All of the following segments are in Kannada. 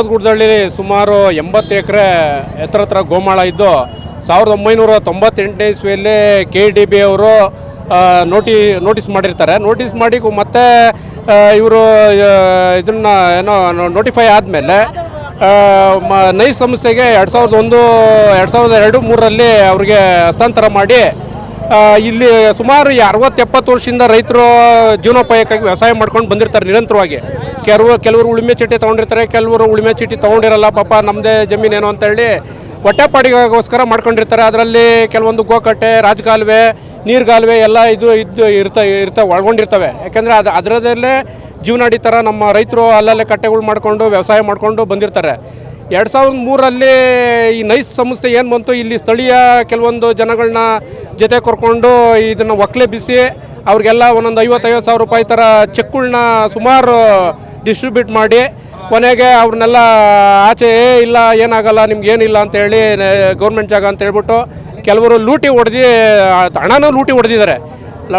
ಗುಡ್ಡದಳ್ಳಿ ಸುಮಾರು ಎಂಬತ್ತು ಎಕರೆ ಎತ್ತರ ಹತ್ರ ಗೋಮಾಳ ಇದ್ದು ಸಾವಿರದ ಒಂಬೈನೂರ ತೊಂಬತ್ತೆಂಟನೇ ಇಸ್ವಿಯಲ್ಲಿ ಕೆ ಡಿ ಬಿ ಅವರು ನೋಟಿ, ನೋಟಿಸ್ ಮಾಡಿರ್ತಾರೆ. ನೋಟಿಸ್ ಮಾಡಿ ಮತ್ತೆ ಇವರು ಇದನ್ನ ಏನೋ ನೋಟಿಫೈ ಆದಮೇಲೆ ನೈಸ್ ಸಂಸ್ಥೆಗೆ ಎರಡು ಸಾವಿರದ ಒಂದು, ಎರಡು ಸಾವಿರದ ಎರಡು ಮೂರರಲ್ಲಿ ಅವ್ರಿಗೆ ಹಸ್ತಾಂತರ ಮಾಡಿ ಇಲ್ಲಿ ಸುಮಾರು ಅರವತ್ತು, ಎಪ್ಪತ್ತು ವರ್ಷದಿಂದ ರೈತರು ಜೀವನೋಪಾಯಕ್ಕಾಗಿ ವ್ಯವಸಾಯ ಮಾಡ್ಕೊಂಡು ಬಂದಿರ್ತಾರೆ ನಿರಂತರವಾಗಿ. ಕೆಲವು ಕೆಲವರು ಉಳುಮೆ ಚೀಟಿ ತೊಗೊಂಡಿರ್ತಾರೆ, ಕೆಲವರು ಉಳುಮೆ ಚೀಟಿ ತೊಗೊಂಡಿರಲ್ಲ, ಪಾಪ ನಮ್ಮದೇ ಜಮೀನೇನು ಅಂತೇಳಿ ಹೊಟ್ಟೆಪಾಡಿಗೋಸ್ಕರ ಮಾಡ್ಕೊಂಡಿರ್ತಾರೆ. ಅದರಲ್ಲಿ ಕೆಲವೊಂದು ಗೋಕಟ್ಟೆ ರಾಜಕಾಲುವೆ ನೀರ್ಗಾಲುವೆ ಎಲ್ಲ ಇದು ಇದ್ದು ಇರ್ತ ಇರ್ತ, ಒಳಗೊಂಡಿರ್ತವೆ. ಯಾಕೆಂದರೆ ಅದು, ಅದರದಲ್ಲೇ ಜೀವನಾಡಿ ಥರ ನಮ್ಮ ರೈತರು ಅಲ್ಲಲ್ಲೇ ಕಟ್ಟೆಗಳು ಮಾಡಿಕೊಂಡು, ವ್ಯವಸಾಯ ಮಾಡಿಕೊಂಡು ಬಂದಿರ್ತಾರೆ. ಎರಡು ಸಾವಿರದ ಮೂರರಲ್ಲಿ ಈ ನೈಸ್ ಸಂಸ್ಥೆ ಏನು ಬಂತು? ಇಲ್ಲಿ ಸ್ಥಳೀಯ ಕೆಲವೊಂದು ಜನಗಳನ್ನ ಜೊತೆ ಕರ್ಕೊಂಡು ಇದನ್ನು ಒಕ್ಕಲೆ ಬಿಸಿ ಅವ್ರಿಗೆಲ್ಲ ಒಂದೊಂದು ಐವತ್ತೈವತ್ತು ಸಾವಿರ ರೂಪಾಯಿ ಥರ ಚೆಕ್ಗಳನ್ನ ಸುಮಾರು ಡಿಸ್ಟ್ರಿಬ್ಯೂಟ್ ಮಾಡಿ ಕೊನೆಗೆ ಅವ್ರನ್ನೆಲ್ಲ ಆಚೆ "ಏ, ಇಲ್ಲ ಏನಾಗಲ್ಲ ನಿಮ್ಗೆ ಏನಿಲ್ಲ ಅಂತೇಳಿ ಗೌರ್ಮೆಂಟ್ ಜಾಗ ಅಂತ ಹೇಳ್ಬಿಟ್ಟು ಕೆಲವರು ಲೂಟಿ ಹೊಡೆದು ಹಣನೂ ಲೂಟಿ ಹೊಡೆದಿದ್ದಾರೆ.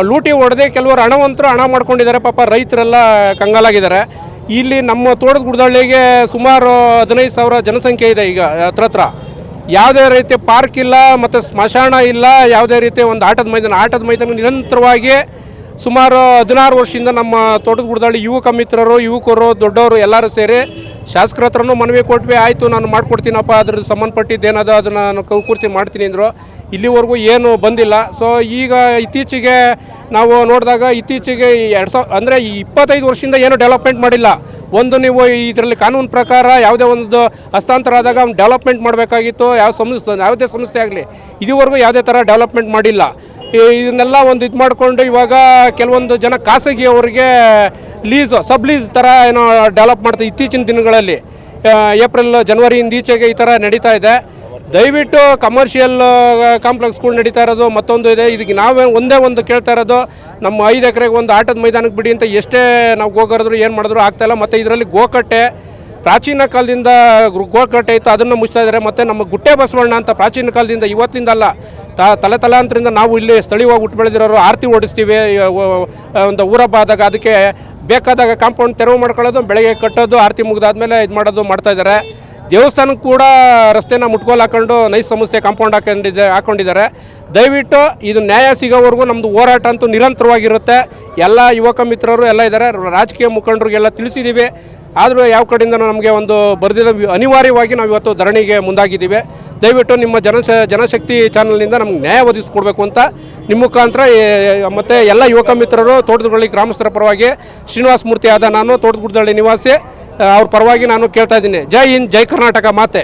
ಲೂಟಿ ಹೊಡೆದು ಕೆಲವರು ಹಣವಂತರು ಹಣ ಮಾಡ್ಕೊಂಡಿದ್ದಾರೆ. ಪಾಪ ರೈತರೆಲ್ಲ ಕಂಗಾಲಾಗಿದ್ದಾರೆ. ಇಲ್ಲಿ ನಮ್ಮ ತೋಟದ ಗುಡ್ದಳ್ಳಿಗೆ ಸುಮಾರು ಹದಿನೈದು ಸಾವಿರ ಜನಸಂಖ್ಯೆ ಇದೆ ಈಗ, ಹತ್ರ ಹತ್ರ. ಯಾವುದೇ ರೀತಿ ಪಾರ್ಕ್ ಇಲ್ಲ, ಮತ್ತು ಸ್ಮಶಾನ ಇಲ್ಲ, ಯಾವುದೇ ರೀತಿ ಒಂದು ಆಟದ ಮೈದಾನ ಆಟದ ಮೈದಾನ ನಿರಂತರವಾಗಿ ಸುಮಾರು ಹದಿನಾರು ವರ್ಷದಿಂದ ನಮ್ಮ ತೋಟದ ಗುಡ್ದಳ್ಳಿ ಯುವಕ ಮಿತ್ರರು, ಯುವಕರು, ದೊಡ್ಡವರು ಎಲ್ಲರೂ ಸೇರಿ ಶಾಸಕರ ಹತ್ರನೂ ಮನವಿ ಕೊಟ್ವಿ, ಆಯಿತು, ನಾನು ಮಾಡ್ಕೊಡ್ತೀನಪ್ಪ ಅದ್ರ ಸಂಬಂಧಪಟ್ಟಿದ್ದೇನದ ಅದನ್ನು ನಾನು ಕೂರಿಸಿ ಮಾಡ್ತೀನಿ ಅಂದರು. ಇಲ್ಲಿವರೆಗೂ ಏನು ಬಂದಿಲ್ಲ. ಸೊ ಈಗ ಇತ್ತೀಚೆಗೆ ನಾವು ನೋಡಿದಾಗ ಇತ್ತೀಚೆಗೆ ಎರಡು ಸಾವಿರ ಅಂದರೆ ಇಪ್ಪತ್ತೈದು ವರ್ಷದಿಂದ ಏನು ಡೆವಲಪ್ಮೆಂಟ್ ಮಾಡಿಲ್ಲ. ಒಂದು ನೀವು ಇದರಲ್ಲಿ ಕಾನೂನು ಪ್ರಕಾರ ಯಾವುದೇ ಒಂದು ಹಸ್ತಾಂತರ ಆದಾಗ ಡೆವಲಪ್ಮೆಂಟ್ ಮಾಡಬೇಕಾಗಿತ್ತು. ಯಾವ ಸಮಸ್ಯೆ, ಯಾವುದೇ ಸಂಸ್ಥೆ ಆಗಲಿ, ಇದುವರೆಗೂ ಯಾವುದೇ ಥರ ಡೆವಲಪ್ಮೆಂಟ್ ಮಾಡಿಲ್ಲ. ಇದನ್ನೆಲ್ಲ ಒಂದು ಇದು ಮಾಡಿಕೊಂಡು ಇವಾಗ ಕೆಲವೊಂದು ಜನ ಖಾಸಗಿಯವರಿಗೆ ಲೀಸು, ಸಬ್ ಲೀಸ್ ಥರ ಏನೋ ಡೆವಲಪ್ ಮಾಡ್ತಾ ಇತ್ತೀಚಿನ ದಿನಗಳಲ್ಲಿ ಏಪ್ರಿಲ್ ಜನವರಿಯಿಂದ ಈಚೆಗೆ ಈ ಥರ ನಡೀತಾ ಇದೆ. ದಯವಿಟ್ಟು ಕಮರ್ಷಿಯಲ್ ಕಾಂಪ್ಲೆಕ್ಸ್ಗಳು ನಡೀತಾ ಇರೋದು, ಮತ್ತೊಂದು ಇದೆ. ಇದಕ್ಕೆ ನಾವೇ ಒಂದೇ ಒಂದು ಕೇಳ್ತಾ ಇರೋದು, ನಮ್ಮ ಐದು ಎಕರೆಗೆ ಒಂದು ಆಟದ ಮೈದಾನಕ್ಕೆ ಬಿಡಿ ಅಂತ ಎಷ್ಟೇ ನಾವು ಹೋಗೋರಿದ್ರು ಏನು ಮಾಡಿದ್ರು ಆಗ್ತಾಯಿಲ್ಲ ಮತ್ತು ಇದರಲ್ಲಿ ಗೋಕಟ್ಟೆ ಪ್ರಾಚೀನ ಕಾಲದಿಂದ ಗೋಕಟ್ಟೆ ಇತ್ತು, ಅದನ್ನು ಮುಚ್ತಾ ಇದ್ದಾರೆ. ಮತ್ತು ನಮ್ಮ ಗುಟ್ಟೆ ಬಸವಣ್ಣ ಅಂತ ಪ್ರಾಚೀನ ಕಾಲದಿಂದ ಇವತ್ತಿಂದ ಅಲ್ಲ, ತ ತಲೆ ತಲಾಂತರಿಂದ ನಾವು ಇಲ್ಲಿ ಸ್ಥಳೀಯವಾಗಿ ಹುಟ್ಟು ಬೆಳೆದಿರೋರು ಆರತಿ ಓಡಿಸ್ತೀವಿ ಒಂದು ಊರಬ್ಬ ಆದಾಗ ಅದಕ್ಕೆ ಬೇಕಾದಾಗ ಕಾಂಪೌಂಡ್ ತೆರವು ಮಾಡ್ಕೊಳ್ಳೋದು, ಬೆಳಗ್ಗೆ ಕಟ್ಟೋದು, ಆರತಿ ಮುಗಿದಾದ್ಮೇಲೆ ಇದು ಮಾಡೋದು ಮಾಡ್ತಾ ಇದ್ದಾರೆ. ದೇವಸ್ಥಾನಕ್ಕೆ ಕೂಡ ರಸ್ತೆನ ಮುಟ್ಕೋಲು ಹಾಕೊಂಡು ನೈಸ್ ಸಂಸ್ಥೆ ಕಾಂಪೌಂಡ್ ಹಾಕೊಂಡಿದ್ದೆ ಹಾಕೊಂಡಿದ್ದಾರೆ. ದಯವಿಟ್ಟು ಇದು ನ್ಯಾಯ ಸಿಗೋವರೆಗೂ ನಮ್ಮದು ಹೋರಾಟ ಅಂತೂ ನಿರಂತರವಾಗಿರುತ್ತೆ. ಎಲ್ಲ ಯುವಕ ಮಿತ್ರರು ಎಲ್ಲ ಇದ್ದಾರೆ. ರಾಜಕೀಯ ಮುಖಂಡರಿಗೆಲ್ಲ ತಿಳಿಸಿದ್ದೀವಿ ಆದರೂ ಯಾವ ಕಡೆಯಿಂದ ನಮಗೆ ಒಂದು ಬರೆದಿರೋ ಅನಿವಾರ್ಯವಾಗಿ ನಾವು ಇವತ್ತು ಧರಣಿಗೆ ಮುಂದಾಗಿದ್ದೀವಿ. ದಯವಿಟ್ಟು ನಿಮ್ಮ ಜನಶ ಜನಶಕ್ತಿ ಚಾನಲ್ನಿಂದ ನಮ್ಗೆ ನ್ಯಾಯ ಒದಗಿಸ್ಕೊಡ್ಬೇಕು ಅಂತ ನಿಮ್ಮ ಮುಖಾಂತರ ಮತ್ತು ಎಲ್ಲ ಯುವಕ ಮಿತ್ರರು ತೋಟದಗುಡ್ಡಳ್ಳಿ ಗ್ರಾಮಸ್ಥರ ಪರವಾಗಿ ಶ್ರೀನಿವಾಸ ಮೂರ್ತಿ ಆದ ನಾನು ತೋಟದಗುಡ್ದಳ್ಳಿ ನಿವಾಸಿ ಅವ್ರ ಪರವಾಗಿ ನಾನು ಕೇಳ್ತಾ ಇದ್ದೀನಿ. ಜೈ ಹಿಂದ್, ಜೈ ಕರ್ನಾಟಕ, ಮಾತೆ.